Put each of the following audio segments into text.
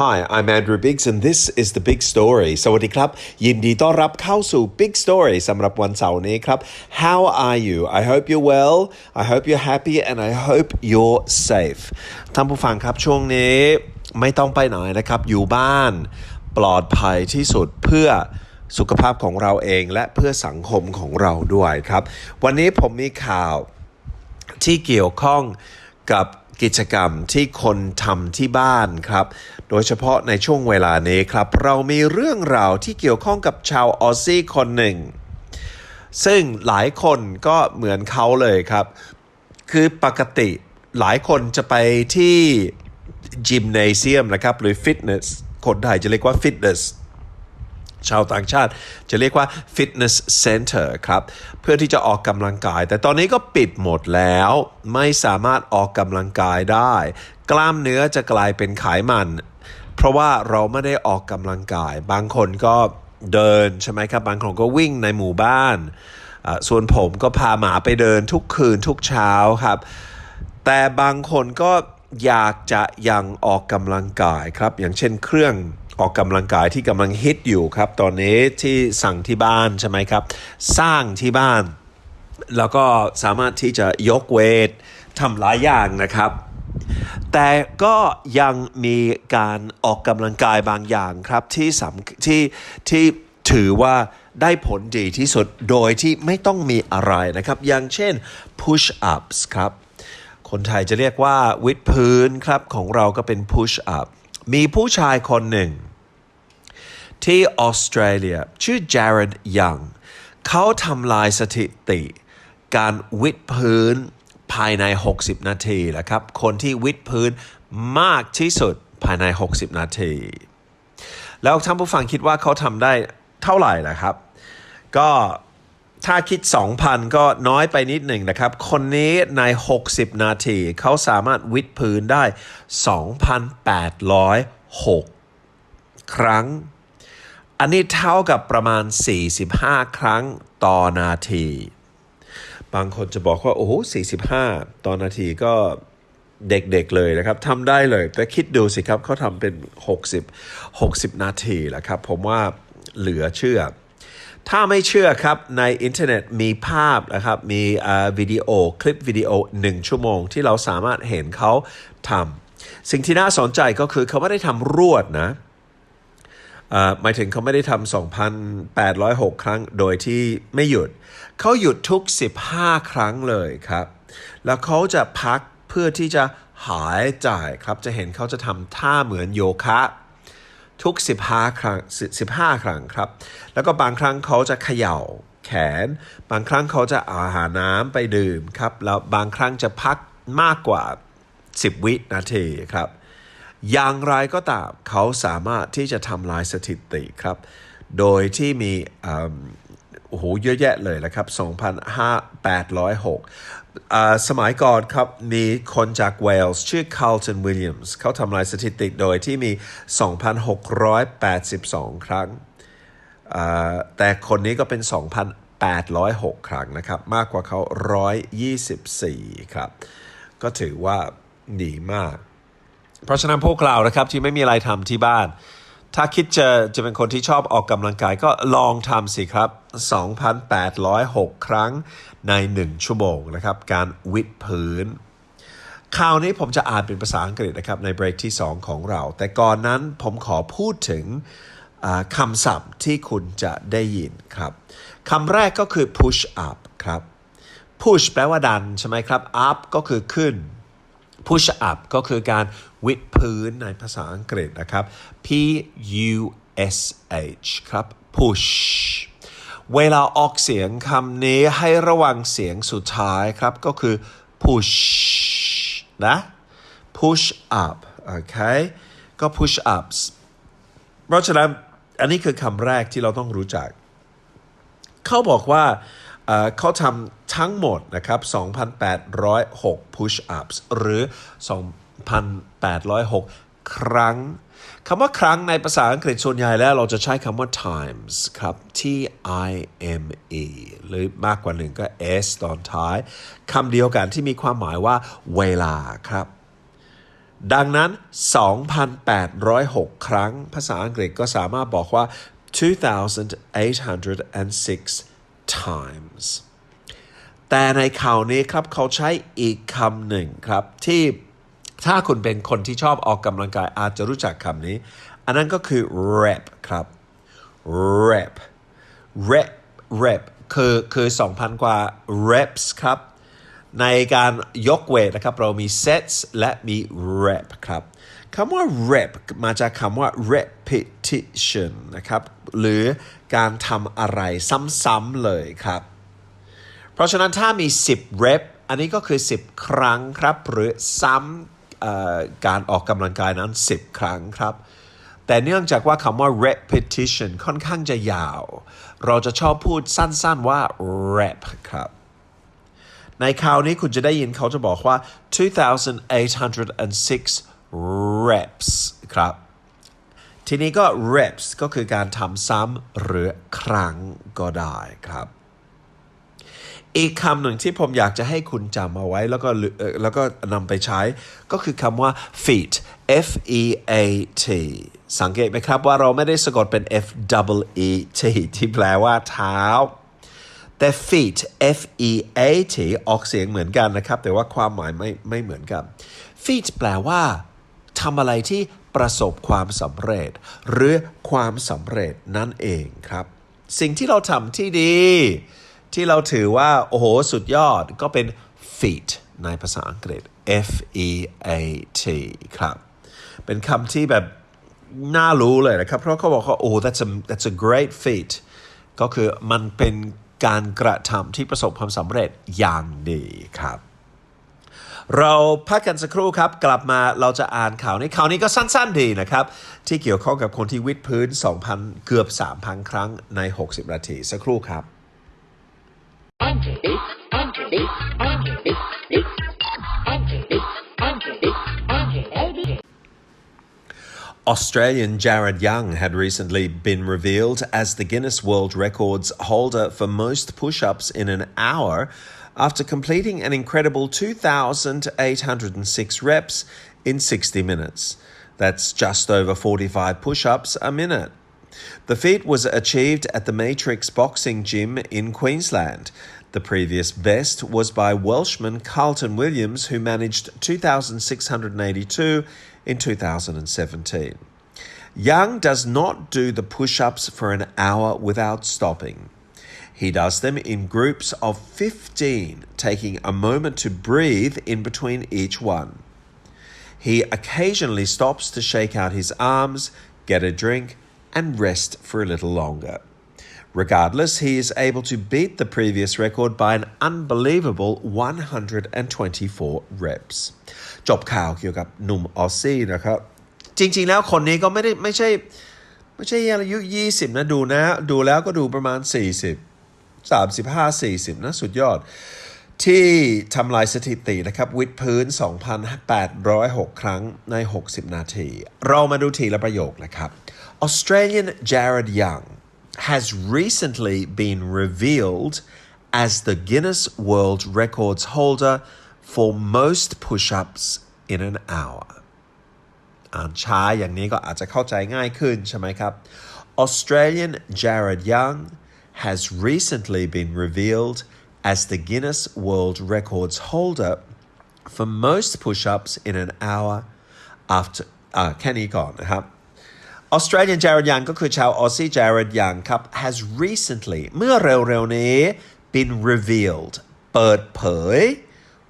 Hi, I'm Andrew Biggs and this is the Big Story สวัสดีครับ ยินดีต้อนรับเข้าสู่ Big Story สำหรับวันเสาร์นี้ครับ How are you I hope you're well I hope you're happy and I hope you're safe ท่านผู้ฟังครับช่วงนี้ไม่ต้องไปไหนนะครับ อยู่บ้านปลอดภัยที่สุดเพื่อสุขภาพของเราเองและเพื่อสังคมของเราด้วยครับ วันนี้ผมมีข่าวที่เกี่ยวข้อง กับกิจกรรมที่คนทำที่บ้านครับ โดยเฉพาะในช่วงเวลานี้ครับ เรามีเรื่องราวที่เกี่ยวข้องกับชาวออซซี่คนหนึ่ง ซึ่งหลายคนก็เหมือนเขาเลยครับ คือปกติหลายคนจะไปที่ยิมเนเซียมนะครับ หรือฟิตเนสคนไทยจะเรียกว่าฟิตเนส ชาวต่างชาติ จะเรียกว่า fitness center ครับ เพื่อที่จะออกกำลังกาย แต่ตอนนี้ก็ปิดหมดแล้ว ไม่สามารถออกกำลังกายได้ กล้ามเนื้อจะกลายเป็นไขมัน เพราะว่าเราไม่ได้ออกกำลังกาย บางคนก็เดินใช่ไหมครับ บางคนก็วิ่งในหมู่บ้าน ส่วนผมก็พาหมาไปเดินทุกคืนทุกเช้าครับ แต่บางคนก็อยากจะยังออกกำลังกายครับ อย่างเช่นเครื่อง ออกกำลังกายที่กำลังฮิตอยู่ครับ ตอนนี้ที่สั่งที่บ้านใช่ไหมครับ สร้างที่บ้าน แล้วก็สามารถที่จะยกเวททำหลายอย่างนะครับ แต่ก็ยังมีการออกกำลังกายบางอย่างครับที่สำที่ที่ถือว่าได้ผลดีที่สุดโดยที่ไม่ต้องมีอะไรนะครับ อย่างเช่น push ups ครับ คนไทยจะเรียกว่าวิดพื้นครับ ของเราก็เป็น push up มีผู้ชายคนหนึ่ง ที่ออสเตรเลีย ชื่อ Jared Young เขาทำลายสถิติ การวิดพื้นภายใน 60 นาทีแหละครับ คนที่วิดพื้นมากที่สุดภายใน 60 นาที แล้วท่านผู้ฟังคิดว่าเขาทำได้เท่าไหร่ล่ะครับ ก็ถ้าคิด 2,000 ก็น้อยไปนิดหนึ่งนะครับ คนนี้ใน 60 นาที เขาสามารถวิดพื้นได้ 2,806 ครั้ง อันนี้เท่ากับประมาณ 45 ครั้งต่อนาที บางคนจะบอกว่า โอ้โห45 ต่อนาทีก็เด็กๆเลยนะครับทำได้เลย แต่คิดดูสิครับเขาทำเป็น 60 60 นาทีแหละครับ ผมว่าเหลือเชื่อ ถ้าไม่เชื่อครับ ในอินเทอร์เน็ตมีภาพนะครับ มีวิดีโอคลิปวิดีโอ 1 ชั่วโมงที่เราสามารถเห็นเขาทำสิ่งที่น่าสนใจก็คือเขาไม่ได้ทำรวดนะอ่า หมายถึงเขาไม่ได้ทำ2,806 ครั้งโดยที่ไม่หยุด เขาหยุดทุก 15 ครั้งเลยครับ แล้วเขาจะพักเพื่อที่จะหายใจครับ จะเห็นเขาจะทำท่าเหมือนโยคะทุก 15 ครั้ง 15 ครั้งครับ แล้วก็บางครั้งเขาจะเขย่าแขน บางครั้งเขาจะอาหาน้ำไปดื่มครับ แล้วบางครั้งจะพักมากกว่า 10 วินาทีครับ อย่างไรก็ตามเขาสามารถที่จะทำลายสถิติครับ โดยที่มีโอ้โหเยอะแยะเลยนะครับ2,806 สมัยก่อนครับ มีคนจากเวลส์ชื่อ Carlton Williams เขาทำลายสถิติโดยที่มี 2,682 ครั้ง แต่คนนี้ก็เป็น 2,806 ครั้งนะครับ มากกว่าเขา 124 ครับ ก็ถือว่าดีมาก เพราะฉะนั้นพวกเรานะครับที่ไม่มีอะไรทำที่บ้าน ถ้าคิดจะจะเป็นคนที่ชอบออกกำลังกายก็ลองทำสิครับ 2,806 ครั้งใน 1 ชั่วโมงนะครับ การวิดพื้นข่าวนี้ผมจะอ่านเป็นภาษาอังกฤษนะครับในเบรกที่ 2 ของเรา แต่ก่อนนั้นผมขอพูดถึงคำศัพท์ที่คุณจะได้ยินครับคำแรกก็คือ push up ครับ push แปลว่าดันใช่ไหมครับ up ก็คือขึ้น push up ก็คือการวิดพื้นในภาษาอังกฤษนะครับ P U S H ครับ push เวลาออกเสียงคำนี้ให้ระวังเสียงสุดท้ายครับ ก็คือ push นะ push up โอเค ก็ push ups เพราะฉะนั้น อันนี้คือคำแรกที่เราต้องรู้จัก เขาบอกว่า เขาทำทั้งหมดนะครับ 2,806 push ups หรือ 2,806 ครั้งคำว่าครั้งในภาษาอังกฤษส่วนใหญ่แล้วเราจะใช้คำว่า times ครับ T I M E หรือมากกว่าหนึ่งก็ S ตอนท้ายคำเดียวกันที่มีความหมายว่าเวลาครับ ดังนั้น 2,806 ครั้ง ภาษาอังกฤษก็สามารถบอกว่า 2,806 times แต่ในข่าวนี้ครับเขาใช้อีกคำหนึ่งครับ ที่ถ้าคุณเป็นคนที่ชอบออกกำลังกายอาจจะรู้จักคำนี้ อันนั้นก็คือ rep ครับ rep rep rep คือคือ 2,000 กว่า reps ครับ ในการยกเวทนะครับ เรามี sets และมี rep ครับ คำว่า rep มาจากคำว่า repetition นะครับ หรือการทำอะไรซ้ำๆเลยครับ เพราะฉะนั้นถ้ามี 10 rep อันนี้ก็คือ 10 ครั้งครับ หรือซ้ำการออกกำลังกายนั้น 10 ครั้งครับ แต่เนื่องจากว่าคำว่า repetition ค่อนข้างจะยาว เราจะชอบพูดสั้นๆว่า rep ครับในคราวนี้คุณจะได้ยินเขาจะบอกว่า 2,806 reps ครับ ทีนี้ก็ reps ก็คือการทำซ้ำหรือครั้งก็ได้ครับ อีกคำหนึ่งที่ผมอยากจะให้คุณจำเอาไว้แล้วก็แล้วก็นำไปใช้ ก็คือคำว่า feet f e a t สังเกตไหมครับว่าเราไม่ได้สะกดเป็น f double e t ที่แปลว่าเท้าแต่ feet f e a t ออกเสียงเหมือนกันนะครับ แต่ว่าความหมายไม่ไม่เหมือนกัน feet แปลว่า ทำอะไรที่ประสบความสำเร็จ หรือความสำเร็จนั่นเองครับ สิ่งที่เราทำที่ดี ที่เราถือว่า โอ้โห สุดยอดก็เป็น feat ในภาษาอังกฤษ F E A T ครับ เป็นคำที่แบบน่ารู้เลยนะครับ เพราะเขาบอกว่าโอ้ that's a that's a great feat ก็คือมันเป็นการกระทำที่ประสบความสำเร็จอย่างดีครับ เราพักกันสักครู่ครับ กลับมาเราจะอ่านข่าวนี้ข่าวนี้ก็สั้นๆดีนะครับ ที่เกี่ยวข้องกับคนที่วิดพื้น 2,000 เกือบ 3,000 ครั้งใน 60 นาที สักครู่ครับ Australian Jared Young had recently been revealed as the Guinness World Records holder for most push ups in an hour after completing an incredible 2,806 reps in 60 minutes. That's just over 45 push ups a minute. The feat was achieved at the Matrix Boxing Gym in Queensland. The previous best was by Welshman Carlton Williams, who managed 2,682 in 2017. Young does not do the push ups for an hour without stopping. He does them in groups of 15, taking a moment to breathe in between each one. He occasionally stops to shake out his arms, get a drink, and rest for a little longer. Regardless, he is able to beat the previous record by an unbelievable 124 reps. จบข่าวเกี่ยวกับหนุ่มออสซี่นะครับ จริงๆแล้วคนนี้ก็ไม่ได้ไม่ใช่ ไม่ใช่อายุ 20 นะ ดูนะ ดูแล้วก็ดูประมาณ 40 35 40นะสุดยอด ที่ทำลายสถิตินะครับ วิดพื้น 2,806 ครั้งใน 60 นาที เรามาดูทีละประโยคนะครับ Australian Jared Young has recently been revealed as the Guinness World Records holder for most push-ups in an hour อ่านช้าอย่างนี้ก็อาจจะเข้าใจง่ายขึ้นใช่ไหมครับ Australian Jared Young has recently been revealed as the Guinness World Records holder for most push-ups in an hour after อ่าแค่นี้ก่อนนะครับ Australian Jared Young ก็คือชาวออสซี่ Jared Young ครับ has recently เมื่อเร็วๆนี้ been revealed เปิดเผย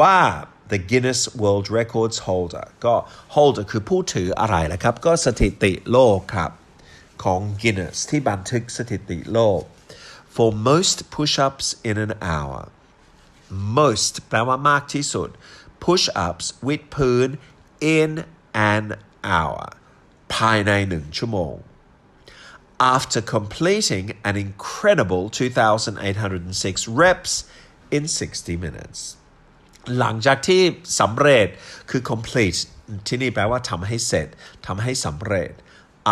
ว่า the Guinness World Records holder ก็ holder คือผู้ถืออะไรนะครับ ก็สถิติโลกครับ ของ Guinness ที่บันทึกสถิติโลก for most push-ups in an hour most แปลว่ามากที่สุด push ups วิดพื้น in an hour ภายในหนึ่งชั่วโมง after completing an incredible 2,806 reps in 60 minutes หลังจากที่สำเร็จคือ complete ที่นี่แปลว่าทำให้เสร็จทำให้สำเร็จ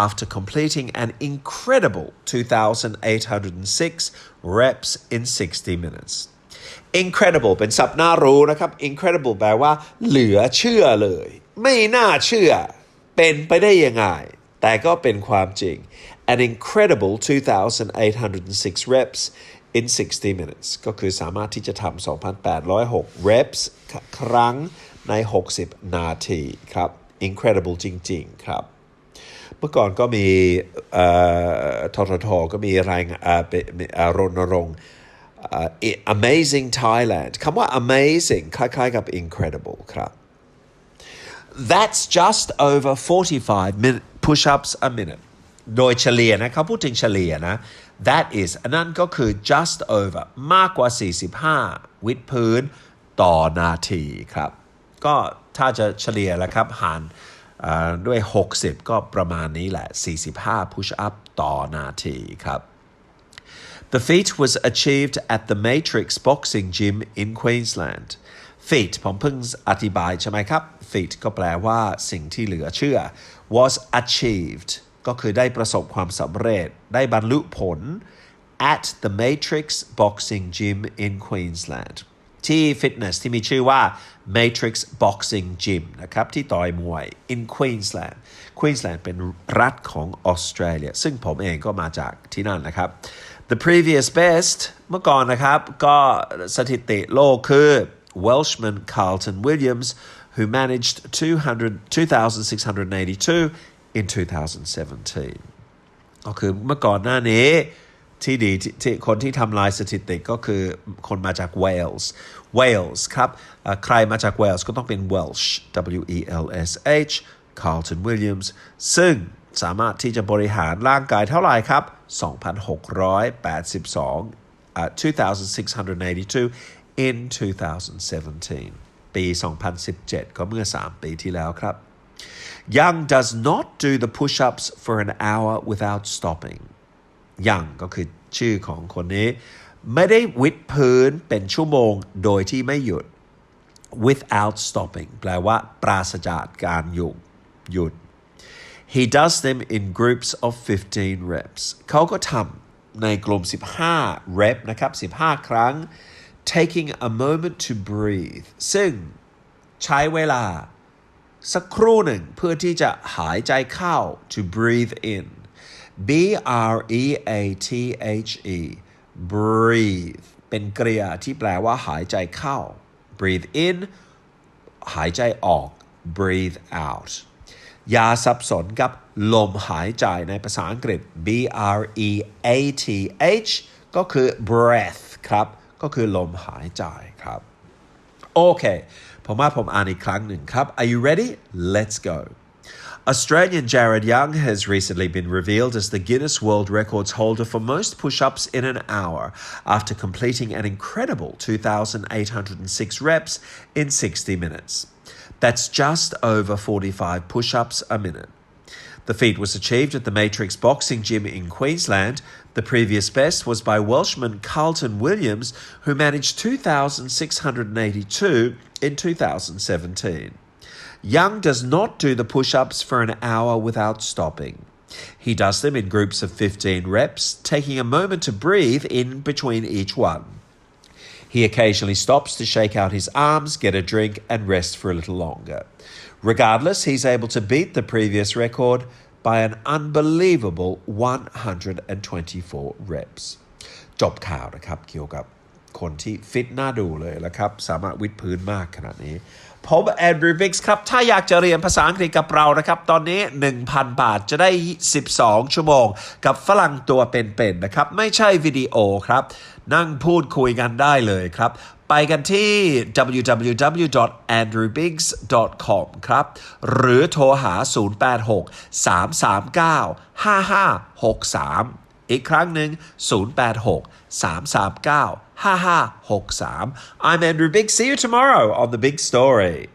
after completing an incredible 2,806 reps in 60 minutes incredible เป็นศัพท์น่ารู้นะครับ incredible แปลว่าเหลือเชื่อเลย ไม่น่าเชื่อ เป็นไปได้ยังไง แต่ก็เป็นความจริง an incredible 2,806 reps in 60 minutes ก็คือสามารถที่จะทำ2,806 reps ครั้งใน 60 นาทีครับ incredible จริง ๆ ครับ เมื่อก่อนก็มีเอ่อทททก็มีรายงานเอ่อเป็นเอ่อรณรงค์ amazing Thailand คำว่า amazing คล้ายๆกับ incredible ครับ That's just over 45 minute push-ups a minute โดยเฉลี่ยนะเขาพูดถึงเฉลี่ยนะ that is อันนั้นก็คือ just over มากกว่า 45 วิดพื้นต่อนาทีครับ ก็ถ้าจะเฉลี่ยแล้วครับหาร ด้วย 60 ก็ประมาณนี้แหละ 45 push up ต่อนาทีครับ The feat was achieved at the Matrix Boxing Gym in Queensland. Feat ผมเพิ่งอธิบายใช่ไหมครับ Feat ก็แปลว่าสิ่งที่เหลือเชื่อ was achieved ก็คือได้ประสบความสำเร็จ ได้บรรลุผล at the Matrix Boxing Gym in Queensland ที่ฟิตเนสที่มีชื่อว่า Matrix Boxing Gym นะครับ ที่ต่อยมวย in Queensland Queensland เป็นรัฐของออสเตรเลียซึ่งผมเองก็มาจากที่นั่นนะครับ The previous best เมื่อก่อนนะครับ ก็สถิติโลกคือ Welshman Carlton Williams who managed 200 2,682 in 2017 ก็คือเมื่อก่อนหน้านี้ ที่ดีที่คนที่ทำลายสถิติก็คือคนมาจากเวลส์เวลส์ครับ ใครมาจากเวลส์ก็ต้องเป็น Welsh W E L S H Carlton Williams ซึ่งสามารถที่จะบริหารร่างกายเท่าไหร่ครับ 2,682 2,682 in 2017 ปี 2017 ก็เมื่อ 3 ปีที่แล้วครับ Young does not do the push-ups for an hour without stopping Young ก็คือชื่อของคนนี้ ไม่ได้วิดพื้นเป็นชั่วโมงโดยที่ไม่หยุด without stopping แปลว่า ปราศจากการหยุดหยุด He does them in groups of 15 reps เขาก็ทำในกลุ่ม 15 rep นะครับ 15 ครั้ง taking a moment to breathe ซึ่งใช้เวลาสักครู่หนึ่งเพื่อที่จะหายใจเข้า to breathe in B R E A T H E breathe เป็นกริยาที่แปลว่าหายใจเข้า breathe in หายใจออก breathe out อย่าสับสนกับลมหายใจในภาษาอังกฤษ B R E A T H ก็คือ breath ครับ ก็คือลมหายใจครับ โอเค ผมว่าผมอ่านอีกครั้งหนึ่งครับ Are you ready? Let's go. Australian Jared Young has recently been revealed as the Guinness World Records holder for most push ups in an hour after completing an incredible 2,806 reps in 60 minutes. That's just over 45 push ups a minute. The feat was achieved at the Matrix Boxing Gym in Queensland. The previous best was by Welshman Carlton Williams, who managed 2,682 in 2017. Young does not do the push ups for an hour without stopping. He does them in groups of 15 reps, taking a moment to breathe in between each one. He occasionally stops to shake out his arms, get a drink, and rest for a little longer. Regardless, he's able to beat the previous record by an unbelievable 124 reps. จบข่าวนะครับเกี่ยวกับคนที่ฟิตน่าดูเลยแล้วครับ สามารถวิดพื้นมากขนาดนี้ ผมแอนดรูว์บิกส์ครับ ถ้าอยากจะเรียนภาษาอังกฤษกับเรานะครับ ตอนนี้ 1,000 บาทจะได้ 12 ชั่วโมง กับฝรั่งตัวเป็นๆนะครับ ไม่ใช่วิดีโอครับ นั่งพูดคุยกันได้เลยครับ ไปกันที่ www.andrewbiggs.com ครับ หรือโทรหา 086 339 5563 อีกครั้งหนึ่ง086 339 5563. I'm Andrew Biggs. See you tomorrow on The Big Story.